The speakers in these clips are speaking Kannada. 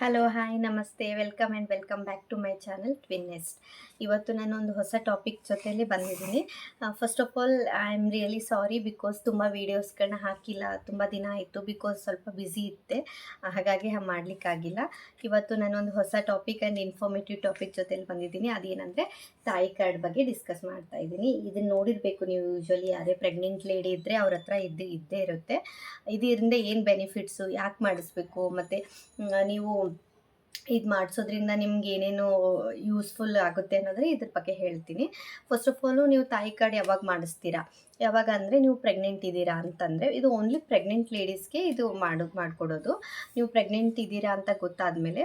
ಹಲೋ ಹಾಯ್ ನಮಸ್ತೆ. Welcome and welcome back to my channel ಟ್ವಿನ್ನೆಸ್ಟ್ ಇವತ್ತು ನಾನು ಒಂದು ಹೊಸ ಟಾಪಿಕ್ ಜೊತೆಯಲ್ಲಿ ಬಂದಿದ್ದೀನಿ. First of all I am really sorry because ತುಂಬ ವೀಡಿಯೋಸ್ಗಳನ್ನ ಹಾಕಿಲ್ಲ, ತುಂಬ ದಿನ ಆಯಿತು ಬಿಕಾಸ್ ಸ್ವಲ್ಪ ಬ್ಯುಸಿ ಇತ್ತೆ ಹಾಗಾಗಿ ಮಾಡಲಿಕ್ಕಾಗಿಲ್ಲ. ಇವತ್ತು ನಾನೊಂದು ಹೊಸ ಟಾಪಿಕ್ ಆ್ಯಂಡ್ ಇನ್ಫಾರ್ಮೇಟಿವ್ ಟಾಪಿಕ್ ಜೊತೆಯಲ್ಲಿ ಬಂದಿದ್ದೀನಿ. ಅದೇನಂದರೆ ತಾಯಿ ಕಾರ್ಡ್ ಬಗ್ಗೆ ಡಿಸ್ಕಸ್ ಮಾಡ್ತಾ ಇದ್ದೀನಿ. ಇದನ್ನು ನೋಡಿರಬೇಕು ನೀವು ಯೂಶ್ವಲಿ ಯಾರೇ ಪ್ರೆಗ್ನೆಂಟ್ ಲೇಡಿ ಇದ್ದರೆ ಅವ್ರ ಹತ್ರ ಇದ್ದು ಇದ್ದೇ ಇರುತ್ತೆ. ಇದರಿಂದ ಏನು ಬೆನಿಫಿಟ್ಸು ಯಾಕೆ ಮಾಡಿಸ್ಬೇಕು? ಮತ್ತು ನೀವು ಇದು ಮಾಡಿಸೋದ್ರಿಂದ ನಿಮ್ಗೆ ಏನೇನು ಯೂಸ್ಫುಲ್ ಆಗುತ್ತೆ ಅನ್ನೋದ್ರೆ ಇದ್ರ ಬಗ್ಗೆ ಹೇಳ್ತೀನಿ. ಫಸ್ಟ್ ಆಫ್ ಆಲು ನೀವು ತಾಯಿ ಕಾರ್ಡ್ ಯಾವಾಗ ಮಾಡಿಸ್ತೀರಾ? ಯಾವಾಗ ಅಂದರೆ ನೀವು ಪ್ರೆಗ್ನೆಂಟ್ ಇದ್ದೀರಾ ಅಂತಂದರೆ ಇದು ಓನ್ಲಿ ಪ್ರೆಗ್ನೆಂಟ್ ಲೇಡೀಸ್ಗೆ ಇದು ಮಾಡು, ಮಾಡಿಕೊಡೋದು. ನೀವು ಪ್ರೆಗ್ನೆಂಟ್ ಇದ್ದೀರಾ ಅಂತ ಗೊತ್ತಾದಮೇಲೆ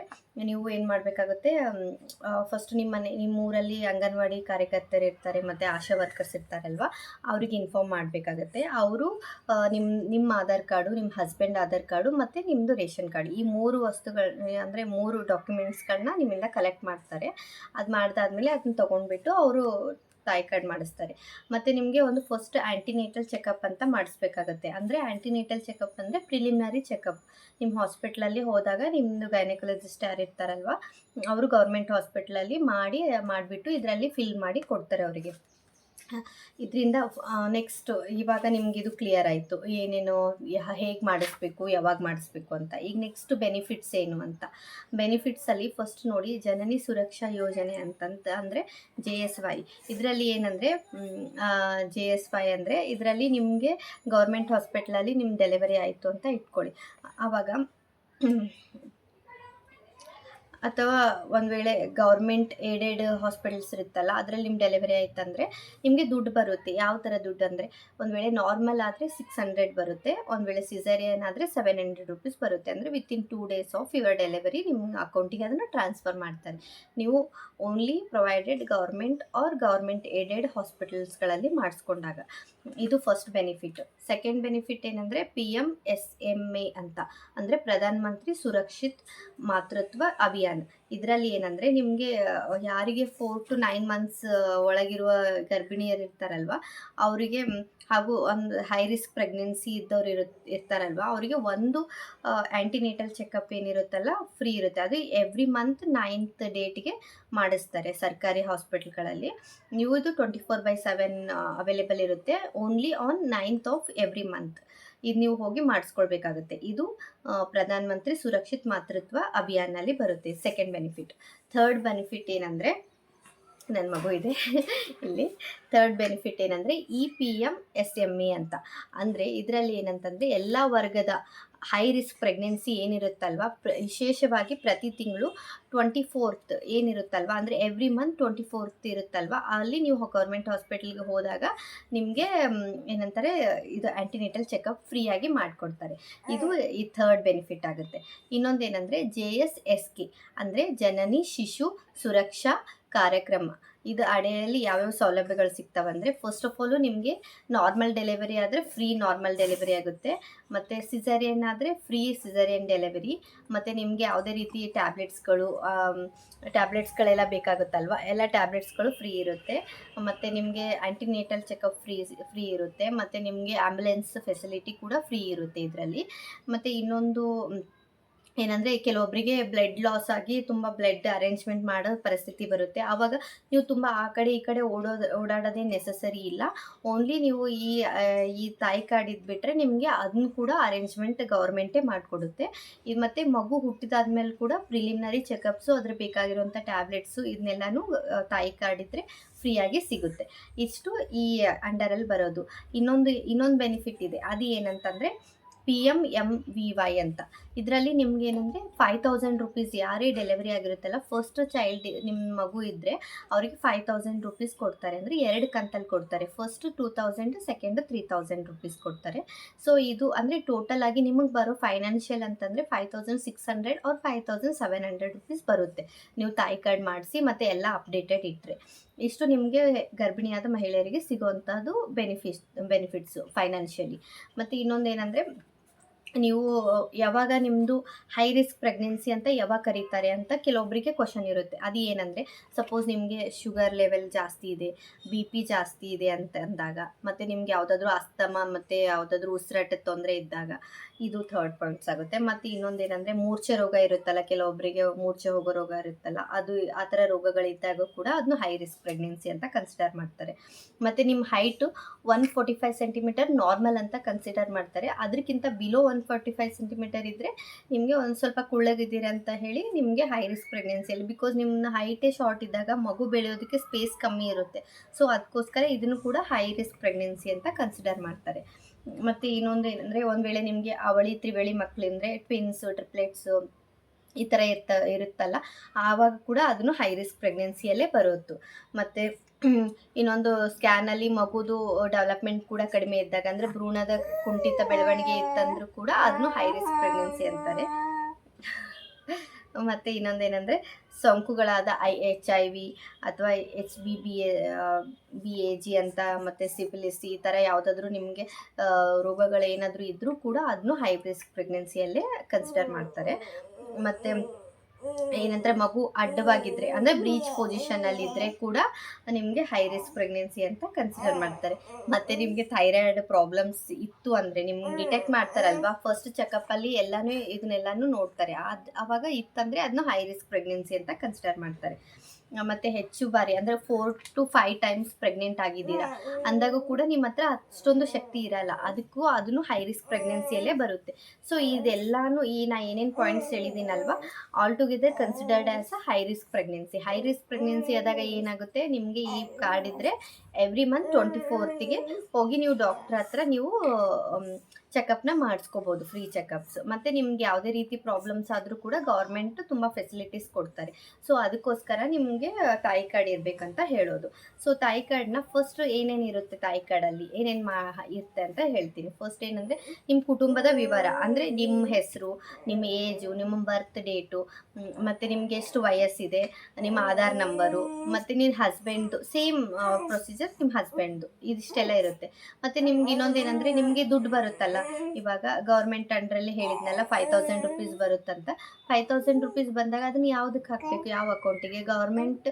ನೀವು ಏನು ಮಾಡಬೇಕಾಗುತ್ತೆ ಫಸ್ಟ್ ನಿಮ್ಮ ಮನೆ ನಿಮ್ಮ ಊರಲ್ಲಿ ಅಂಗನವಾಡಿ ಕಾರ್ಯಕರ್ತರು ಇರ್ತಾರೆ, ಮತ್ತು ಆಶಾ ವರ್ಕರ್ಸ್ ಇರ್ತಾರಲ್ವ, ಅವ್ರಿಗೆ ಇನ್ಫಾರ್ಮ್ ಮಾಡಬೇಕಾಗತ್ತೆ. ಅವರು ನಿಮ್ಮ ನಿಮ್ಮ ಆಧಾರ್ ಕಾರ್ಡು ನಿಮ್ಮ ಹಸ್ಬೆಂಡ್ ಆಧಾರ್ ಕಾರ್ಡು, ಮತ್ತು ನಿಮ್ಮದು ರೇಷನ್ ಕಾರ್ಡ್. ಈ ಮೂರು ವಸ್ತುಗಳು, ಅಂದರೆ ಮೂರು ಡಾಕ್ಯುಮೆಂಟ್ಸ್ಗಳನ್ನ ನಿಮ್ಮಿಂದ ಕಲೆಕ್ಟ್ ಮಾಡ್ತಾರೆ. ಅದು ಮಾಡಿದಾದ್ಮೇಲೆ ಅದನ್ನ ತೊಗೊಂಡ್ಬಿಟ್ಟು ಅವರು ತಾಯಿ ಕಾರ್ಡ್ ಮಾಡಿಸ್ತಾರೆ. ಮತ್ತು ನಿಮಗೆ ಒಂದು ಫಸ್ಟ್ ಆ್ಯಂಟಿನೇಟಲ್ ಚೆಕಪ್ ಅಂತ ಮಾಡಿಸ್ಬೇಕಾಗತ್ತೆ. ಅಂದರೆ ಆ್ಯಂಟಿನೇಟಲ್ ಚೆಕಪ್ ಅಂದರೆ ಪ್ರಿಲಿಮಿನರಿ ಚೆಕಪ್ ನಿಮ್ಮ ಹಾಸ್ಪಿಟ್ಲಲ್ಲಿ ಹೋದಾಗ ನಿಮ್ಮದು ಗೈನಕಾಲಜಿಸ್ಟ್ ಯಾರು ಇರ್ತಾರಲ್ವ, ಅವರು ಗೌರ್ಮೆಂಟ್ ಹಾಸ್ಪಿಟ್ಲಲ್ಲಿ ಮಾಡಿ, ಮಾಡಿಬಿಟ್ಟು ಇದರಲ್ಲಿ ಫಿಲ್ ಮಾಡಿ ಕೊಡ್ತಾರೆ ಅವರಿಗೆ. ಇದರಿಂದ ನೆಕ್ಸ್ಟ್ ಇವಾಗ ನಿಮ್ಗೆ ಇದು ಕ್ಲಿಯರ್ ಆಯಿತು. ಏನೇನು ಹೇಗೆ ಮಾಡಿಸ್ಬೇಕು, ಯಾವಾಗ ಮಾಡಿಸ್ಬೇಕು ಅಂತ. ಈಗ ನೆಕ್ಸ್ಟ್ ಬೆನಿಫಿಟ್ಸ್ ಏನು ಅಂತ. ಬೆನಿಫಿಟ್ಸಲ್ಲಿ ಫಸ್ಟ್ ನೋಡಿ ಜನನಿ ಸುರಕ್ಷಾ ಯೋಜನೆ ಅಂತಂತ ಅಂದರೆ ಜೆ ಎಸ್ ವೈ ಇದರಲ್ಲಿ ಏನಂದರೆ ಜೆ ಎಸ್ ವೈ ಅಂದರೆ ಇದರಲ್ಲಿ ನಿಮಗೆ ಗೌರ್ಮೆಂಟ್ ಹಾಸ್ಪಿಟ್ಲಲ್ಲಿ ನಿಮ್ಮ ಡೆಲಿವರಿ ಆಯಿತು ಅಂತ ಇಟ್ಕೊಳ್ಳಿ. ಆವಾಗ ಅಥವಾ ಒಂದು ವೇಳೆ ಗೌರ್ಮೆಂಟ್ ಏಡೆಡ್ ಹಾಸ್ಪಿಟಲ್ಸ್ ಇರುತ್ತಲ್ಲ, ಅದರಲ್ಲಿ ನಿಮ್ಮ ಡೆಲಿವರಿ ಆಯ್ತಂದರೆ ನಿಮಗೆ ದುಡ್ಡು ಬರುತ್ತೆ. ಯಾವ ಥರ ದುಡ್ಡು ಅಂದರೆ, ಒಂದು ವೇಳೆ ನಾರ್ಮಲ್ ಆದರೆ ಸಿಕ್ಸ್ ಹಂಡ್ರೆಡ್ ಬರುತ್ತೆ, ಒಂದು ವೇಳೆ ಸಿಸೇರಿಯನ್ ಆದರೆ ಸೆವೆನ್ ಹಂಡ್ರೆಡ್ ರುಪೀಸ್ ಬರುತ್ತೆ. ಅಂದರೆ within two days of your delivery ನಿಮ್ಮ ಅಕೌಂಟಿಗೆ ಅದನ್ನು ಟ್ರಾನ್ಸ್ಫರ್ ಮಾಡ್ತಾರೆ. ನೀವು only provided government or government aided ಹಾಸ್ಪಿಟಲ್ಸ್ಗಳಲ್ಲಿ ಮಾಡಿಸ್ಕೊಂಡಾಗ. ಇದು ಫಸ್ಟ್ ಬೆನಿಫಿಟ್ ಸೆಕೆಂಡ್ ಬೆನಿಫಿಟ್ ಏನಂದರೆ P M S M A ಅಂತ. ಅಂದರೆ ಪ್ರಧಾನಮಂತ್ರಿ ಸುರಕ್ಷಿತ್ ಮಾತೃತ್ವ ಅಭಿಯಾನ. ಇದರಲ್ಲಿ ಏನಂದರೆ ನಿಮಗೆ ಯಾರಿಗೆ ಫೋರ್ ಟು ನೈನ್ ಮಂತ್ಸ್ ಒಳಗಿರುವ ಗರ್ಭಿಣಿಯರು ಇರ್ತಾರಲ್ವ ಅವರಿಗೆ ಹಾಗೂ ಒಂದು ಹೈ ರಿಸ್ಕ್ ಪ್ರೆಗ್ನೆನ್ಸಿ ಇದ್ದವ್ರು ಇರು, ಇರ್ತಾರಲ್ವ, ಅವರಿಗೆ ಒಂದು ಆ್ಯಂಟಿನೇಟಲ್ ಚೆಕಪ್ ಏನಿರುತ್ತಲ್ಲ ಫ್ರೀ ಇರುತ್ತೆ. ಅದು ಎವ್ರಿ ಮಂತ್ ನೈನ್ತ್ ಡೇಟ್ಗೆ ಮಾಡಿಸ್ತಾರೆ ಸರ್ಕಾರಿ ಹಾಸ್ಪಿಟಲ್ಗಳಲ್ಲಿ ನೀವು ಇದು twenty four by seven available ಇರುತ್ತೆ only on ninth of every month ಇದು ನೀವು ಹೋಗಿ ಮಾಡಿಸ್ಕೊಳ್ಬೇಕಾಗುತ್ತೆ. ಇದು ಪ್ರಧಾನ ಮಂತ್ರಿ ಸುರಕ್ಷಿತ ಮಾತೃತ್ವ ಅಭಿಯಾನಲ್ಲಿ ಬರುತ್ತೆ ಸೆಕೆಂಡ್ ಬೆನಿಫಿಟ್ ಥರ್ಡ್ ಬೆನಿಫಿಟ್ ಏನಂದರೆ ನನ್ನ ಮಗು ಇದೆ, ಇಲ್ಲಿ. ಥರ್ಡ್ ಬೆನಿಫಿಟ್ ಏನಂದರೆ, E P M S M E ಅಂತ. ಅಂದರೆ ಇದರಲ್ಲಿ ಏನಂತಂದರೆ, ಎಲ್ಲ ವರ್ಗದ ಹೈ ರಿಸ್ಕ್ ಪ್ರೆಗ್ನೆನ್ಸಿ ಏನಿರುತ್ತಲ್ವ? ಪ್ರ ವಿಶೇಷವಾಗಿ ಪ್ರತಿ ತಿಂಗಳು ಟ್ವೆಂಟಿ ಫೋರ್ತ್ ಏನಿರುತ್ತಲ್ವ? ಅಂದರೆ ಎವ್ರಿ ಮಂತ್ ಟ್ವೆಂಟಿ ಫೋರ್ತ್ ಇರುತ್ತಲ್ವ? ಅಲ್ಲಿ ನೀವು ಗೌರ್ಮೆಂಟ್ ಹಾಸ್ಪಿಟಲ್ಗೆ ಹೋದಾಗ ನಿಮಗೆ ಏನಂತಾರೆ ಇದು ಆ್ಯಂಟಿನೇಟಲ್ ಚೆಕಪ್ ಫ್ರೀಯಾಗಿ ಮಾಡಿಕೊಡ್ತಾರೆ. ಇದು ಈ ಥರ್ಡ್ ಬೆನಿಫಿಟ್ ಆಗುತ್ತೆ. ಇನ್ನೊಂದು ಏನಂದರೆ ಜೆ ಎಸ್ ಎಸ್ ಕೆ ಅಂದರೆ ಜನನಿ ಶಿಶು ಸುರಕ್ಷಾ ಕಾರ್ಯಕ್ರಮ. ಇದು ಅಡೆಯಲ್ಲಿ ಯಾವ್ಯಾವ ಸೌಲಭ್ಯಗಳು ಸಿಗ್ತಾವಂದರೆ ಫಸ್ಟ್ ಆಫ್ ಆಲು ನಿಮಗೆ ನಾರ್ಮಲ್ ಡೆಲಿವರಿ ಆದರೆ ಫ್ರೀ ನಾರ್ಮಲ್ ಡೆಲಿವರಿ ಆಗುತ್ತೆ. ಮತ್ತು ಸಿಸರಿಯನ್ ಆದರೆ ಫ್ರೀ ಸಿಸರಿಯನ್ ಡೆಲಿವರಿ ಮತ್ತು ನಿಮಗೆ ಯಾವುದೇ ರೀತಿ ಟ್ಯಾಬ್ಲೆಟ್ಸ್ಗಳು ಟ್ಯಾಬ್ಲೆಟ್ಸ್ಗಳೆಲ್ಲ ಬೇಕಾಗುತ್ತಲ್ವ, ಎಲ್ಲ ಟ್ಯಾಬ್ಲೆಟ್ಸ್ಗಳು ಫ್ರೀ ಇರುತ್ತೆ. ಮತ್ತು ನಿಮಗೆ ಆ್ಯಂಟಿನೇಟಲ್ ಚೆಕಪ್ ಫ್ರೀ ಫ್ರೀ ಇರುತ್ತೆ. ಮತ್ತು ನಿಮಗೆ ಆ್ಯಂಬುಲೆನ್ಸ್ ಫೆಸಿಲಿಟಿ ಕೂಡ ಫ್ರೀ ಇರುತ್ತೆ ಇದರಲ್ಲಿ. ಮತ್ತು ಇನ್ನೊಂದು ಏನಂದರೆ ಕೆಲವೊಬ್ಬರಿಗೆ ಬ್ಲಡ್ ಲಾಸ್ ಆಗಿ ತುಂಬ ಬ್ಲಡ್ ಅರೇಂಜ್ಮೆಂಟ್ ಮಾಡೋ ಪರಿಸ್ಥಿತಿ ಬರುತ್ತೆ. ಆವಾಗ ನೀವು ತುಂಬ ಆ ಕಡೆ ಈ ಕಡೆ ಓಡೋದು, ಓಡಾಡೋದೇ ನೆಸಸರಿ ಇಲ್ಲ. ಓನ್ಲಿ ನೀವು ಈ ಈ ತಾಯಿ ಕಾರ್ಡ್ ಇದ್ಬಿಟ್ರೆ ನಿಮಗೆ ಅದನ್ನ ಕೂಡ ಅರೇಂಜ್ಮೆಂಟ್ ಗೌರ್ಮೆಂಟೇ ಮಾಡಿಕೊಡುತ್ತೆ. ಇದು ಮತ್ತು ಮಗು ಹುಟ್ಟಿದಾದ್ಮೇಲೆ ಕೂಡ ಪ್ರಿಲಿಮಿನರಿ ಚೆಕಪ್ಸು ಅದ್ರ ಬೇಕಾಗಿರುವಂಥ ಟ್ಯಾಬ್ಲೆಟ್ಸು ಇದನ್ನೆಲ್ಲನೂ ತಾಯಿ ಕಾರ್ಡ್ ಇದ್ದರೆ ಫ್ರೀಯಾಗಿ ಸಿಗುತ್ತೆ. ಇಷ್ಟು ಈ ಅಂಡರಲ್ಲಿ ಬರೋದು. ಇನ್ನೊಂದು ಇನ್ನೊಂದು ಬೆನಿಫಿಟ್ ಇದೆ. ಅದು ಏನಂತಂದರೆ P M M V Y ಅಂತ. ಇದರಲ್ಲಿ ನಿಮ್ಗೆ ಏನಂದರೆ ಫೈವ್ ತೌಸಂಡ್ ರುಪೀಸ್ ಯಾರೇ ಡೆಲಿವರಿ ಆಗಿರುತ್ತಲ್ಲ ಫಸ್ಟ್ ಚೈಲ್ಡ್ ನಿಮ್ಮ ಮಗು ಇದ್ದರೆ ಅವರಿಗೆ ಫೈವ್ ತೌಸಂಡ್ ರುಪೀಸ್ ಕೊಡ್ತಾರೆ. ಅಂದರೆ ಎರಡು ಕಂತಲ್ಲಿ ಕೊಡ್ತಾರೆ. First two thousand second three thousand rupees ಕೊಡ್ತಾರೆ. ಸೊ ಇದು ಅಂದರೆ ಟೋಟಲ್ ಆಗಿ ನಿಮಗೆ ಬರೋ ಫೈನಾನ್ಷಿಯಲ್ ಅಂತಂದರೆ five thousand six hundred or five thousand seven hundred rupees ಬರುತ್ತೆ. ನೀವು ತಾಯಿ ಕಾರ್ಡ್ ಮಾಡಿಸಿ ಮತ್ತು ಎಲ್ಲ ಅಪ್ಡೇಟೆಡ್ ಇಟ್ಟರೆ ಇಷ್ಟು ನಿಮಗೆ ಗರ್ಭಿಣಿಯಾದ ಮಹಿಳೆಯರಿಗೆ ಸಿಗುವಂಥದ್ದು ಬೆನಿಫಿಟ್ ಬೆನಿಫಿಟ್ಸು ಫೈನಾನ್ಷಿಯಲಿ ಮತ್ತು ಇನ್ನೊಂದು ಏನಂದರೆ ನೀವು ಯಾವಾಗ ನಿಮ್ಮದು ಹೈ ರಿಸ್ಕ್ ಪ್ರೆಗ್ನೆನ್ಸಿ ಅಂತ ಯಾವಾಗ ಕರೀತಾರೆ ಅಂತ ಕೆಲವೊಬ್ಬರಿಗೆ ಕ್ವಶನ್ ಇರುತ್ತೆ. ಅದು ಏನಂದರೆ ಸಪೋಸ್ ನಿಮಗೆ ಶುಗರ್ ಲೆವೆಲ್ ಜಾಸ್ತಿ ಇದೆ ಬಿ ಪಿ ಜಾಸ್ತಿ ಇದೆ ಅಂತ ಅಂದಾಗ, ಮತ್ತು ನಿಮ್ಗೆ ಯಾವುದಾದ್ರೂ ಅಸ್ತಮ ಮತ್ತು ಯಾವುದಾದ್ರೂ ಉಸಿರಾಟದ ತೊಂದರೆ ಇದ್ದಾಗ, ಇದು ಥರ್ಡ್ ಪಾಯಿಂಟ್ಸ್ ಆಗುತ್ತೆ. ಮತ್ತು ಇನ್ನೊಂದೇನೆಂದರೆ ಮೂರ್ಛೆ ರೋಗ ಇರುತ್ತಲ್ಲ ಕೆಲವೊಬ್ಬರಿಗೆ ಮೂರ್ಛೆ ಹೋಗೋ ರೋಗ ಇರುತ್ತಲ್ಲ, ಅದು ಆ ಥರ ರೋಗಗಳಿದ್ದಾಗ ಕೂಡ ಅದನ್ನು ಹೈ ರಿಸ್ಕ್ ಪ್ರೆಗ್ನೆನ್ಸಿ ಅಂತ ಕನ್ಸಿಡರ್ ಮಾಡ್ತಾರೆ. ಮತ್ತು ನಿಮ್ಮ height one forty five centimetre normal ಅಂತ ಕನ್ಸಿಡರ್ ಮಾಡ್ತಾರೆ. ಅದಕ್ಕಿಂತ below one forty five centimetre ಇದ್ದರೆ ನಿಮಗೆ ಒಂದು ಸ್ವಲ್ಪ ಕುಳ್ಳಗಿದ್ದೀರ ಅಂತ ಹೇಳಿ ನಿಮಗೆ ಹೈ ರಿಸ್ಕ್ ಪ್ರೆಗ್ನೆನ್ಸಿಯಲ್ಲಿ ಬಿಕಾಸ್ ನಿಮ್ಮ ಹೈಟೇ ಶಾರ್ಟ್ ಇದ್ದಾಗ ಮಗು ಬೆಳೆಯೋದಕ್ಕೆ ಸ್ಪೇಸ್ ಕಮ್ಮಿ ಇರುತ್ತೆ. ಸೊ ಅದಕ್ಕೋಸ್ಕರ ಇದನ್ನು ಕೂಡ ಹೈ ರಿಸ್ಕ್ ಪ್ರೆಗ್ನೆನ್ಸಿ ಅಂತ ಕನ್ಸಿಡರ್ ಮಾಡ್ತಾರೆ. ಮತ್ತು ಇನ್ನೊಂದು ಏನಂದರೆ, ಒಂದು ವೇಳೆ ನಿಮಗೆ ಅವಳಿ ತ್ರಿವಳಿ ಮಕ್ಕಳಿಂದರೆ ಟ್ವಿನ್ಸು ಟ್ರಿಪ್ಲೆಟ್ಸು ಈ ಥರ ಇರ್ತ, ಇರುತ್ತಲ್ಲ, ಆವಾಗ ಕೂಡ ಅದನ್ನು ಹೈ ರಿಸ್ಕ್ ಪ್ರೆಗ್ನೆನ್ಸಿಯಲ್ಲೇ ಬರೋದು. ಮತ್ತು ಇನ್ನೊಂದು ಸ್ಕ್ಯಾನಲ್ಲಿ ಮಗುದು ಡೆವಲಪ್ಮೆಂಟ್ ಕೂಡ ಕಡಿಮೆ ಇದ್ದಾಗ, ಅಂದರೆ ಭ್ರೂಣದ ಕುಂಠಿತ ಬೆಳವಣಿಗೆ ಇತ್ತಂದ್ರೂ ಕೂಡ ಅದನ್ನು ಹೈ ರಿಸ್ಕ್ ಪ್ರೆಗ್ನೆನ್ಸಿ ಅಂತಾರೆ. ಮತ್ತು ಇನ್ನೊಂದೇನೆಂದರೆ, ಸೋಂಕುಗಳಾದ ಐ ಎಚ್ ಐ ವಿ ಅಥವಾ H B B A B A G ಅಂತ, ಮತ್ತು ಸಿಫಿಲಿಸ್ ಈ ಥರ ಯಾವುದಾದ್ರೂ ನಿಮಗೆ ರೋಗಗಳೇನಾದರೂ ಇದ್ದರೂ ಕೂಡ ಅದನ್ನು ಹೈ ರಿಸ್ಕ್ ಪ್ರೆಗ್ನೆನ್ಸಿಯಲ್ಲೇ ಕನ್ಸಿಡರ್ ಮಾಡ್ತಾರೆ. ಮತ್ತು ಏನಂದ್ರೆ ಮಗು ಅಡ್ಡವಾಗಿದ್ರೆ, ಅಂದರೆ ಬ್ರೀಚ್ ಪೊಸಿಷನಲ್ಲಿ ಇದ್ರೆ ಕೂಡ ನಿಮಗೆ ಹೈ ರಿಸ್ಕ್ ಪ್ರೆಗ್ನೆನ್ಸಿ ಅಂತ ಕನ್ಸಿಡರ್ ಮಾಡ್ತಾರೆ. ಮತ್ತು ನಿಮಗೆ ಥೈರಾಯ್ಡ್ ಪ್ರಾಬ್ಲಮ್ಸ್ ಇತ್ತು ಅಂದರೆ ನಿಮ್ಗೆ ಡಿಟೆಕ್ಟ್ ಮಾಡ್ತಾರಲ್ವಾ? ಫಸ್ಟ್ ಚೆಕಪ್ಪಲ್ಲಿ ಎಲ್ಲನೂ ಇದನ್ನೆಲ್ಲನೂ ನೋಡ್ತಾರೆ. ಅದು ಅವಾಗ ಇತ್ತಂದರೆ ಅದನ್ನ ಹೈ ರಿಸ್ಕ್ ಪ್ರೆಗ್ನೆನ್ಸಿ ಅಂತ ಕನ್ಸಿಡರ್ ಮಾಡ್ತಾರೆ. ಮತ್ತು ಹೆಚ್ಚು ಬಾರಿ ಅಂದ್ರೆ four to five times pregnant ಆಗಿದ್ದೀರಾ. ಅಂದಾಗ ಕೂಡ ನಿಮ್ಮ ಹತ್ರ ಅಷ್ಟೊಂದು ಶಕ್ತಿ ಇರಲ್ಲ. ಅದಕ್ಕೂ ಅದನ್ನು ಹೈ ರಿಸ್ಕ್ ಪ್ರೆಗ್ನೆನ್ಸಿಯಲ್ಲೇ ಬರುತ್ತೆ. ಸೊ ಇದೆಲ್ಲಾನು ಈ ನಾ ಏನೇನು points ಹೇಳಿದ್ದೀನಲ್ವ all together considered as a high risk pregnancy high risk pregnancy ಆದಾಗ ಏನಾಗುತ್ತೆ ನಿಮಗೆ ಈ ಕಾರ್ಡ್ ಇದ್ದರೆ ಎವ್ರಿ ಮಂತ್ ಟ್ವೆಂಟಿ ಫೋರ್ತಿಗೆ ಹೋಗಿ ನೀವು ಡಾಕ್ಟ್ರ್ ಹತ್ರ ನೀವು ಚೆಕಪ್ನ ಮಾಡಿಸ್ಕೋಬೋದು ಫ್ರೀ ಚೆಕಪ್ಸ್ ಮತ್ತು ನಿಮ್ಗೆ ಯಾವುದೇ ರೀತಿ ಪ್ರಾಬ್ಲಮ್ಸ್ ಆದರೂ ಕೂಡ ಗೌರ್ಮೆಂಟ್ ತುಂಬ ಫೆಸಿಲಿಟೀಸ್ ಕೊಡ್ತಾರೆ. ಸೊ ಅದಕ್ಕೋಸ್ಕರ ನಿಮಗೆ ತಾಯಿ ಕಾರ್ಡ್ ಇರಬೇಕಂತ ಹೇಳೋದು. ಸೊ ತಾಯಿ ಕಾರ್ಡ್ನ ಫಸ್ಟ್ ಏನೇನು ಇರುತ್ತೆ ತಾಯಿ ಕಾರ್ಡಲ್ಲಿ ಏನೇನು ಮಾ, ಇರುತ್ತೆ ಅಂತ ಹೇಳ್ತೀನಿ. ಫಸ್ಟ್ ಏನಂದರೆ ನಿಮ್ಮ ಕುಟುಂಬದ ವಿವರ. ಅಂದರೆ ನಿಮ್ಮ ಹೆಸರು ನಿಮ್ಮ ಏಜು ನಿಮ್ಮ ಬರ್ತ್ ಡೇಟು ಮತ್ತು ನಿಮಗೆ ಎಷ್ಟು ವಯಸ್ಸಿದೆ, ನಿಮ್ಮ ಆಧಾರ್ ನಂಬರು ಮತ್ತು ನಿಮ್ಮ ಹಸ್ಬೆಂಡ್ದು ಸೇಮ್ ಪ್ರೊಸೀಜರ್ ನಿಮ್ಮ ಹಸ್ಬೆಂಡ್ದು ಇದಿಷ್ಟೆಲ್ಲ ಇರುತ್ತೆ. ಮತ್ತು ನಿಮ್ಗೆ ಇನ್ನೊಂದು ಏನಂದರೆ ನಿಮಗೆ ದುಡ್ಡು ಬರುತ್ತಲ್ಲ ಇವಾಗ ಗೌರ್ಮೆಂಟ್ ಅಂಡ್ರಲ್ಲಿ ಹೇಳಿದ್ನಲ್ಲ ಫೈವ್ ತೌಸಂಡ್ ರುಪೀಸ್ ಬರುತ್ತಂತ. ಫೈವ್ ತೌಸಂಡ್ ರುಪೀಸ್ ಬಂದಾಗ ಅದನ್ನ ಯಾವ್ದಕ್ಕೆ ಹಾಕ್ಬೇಕು? ಯಾವ ಅಕೌಂಟಿಗೆ ಗೌರ್ಮೆಂಟ್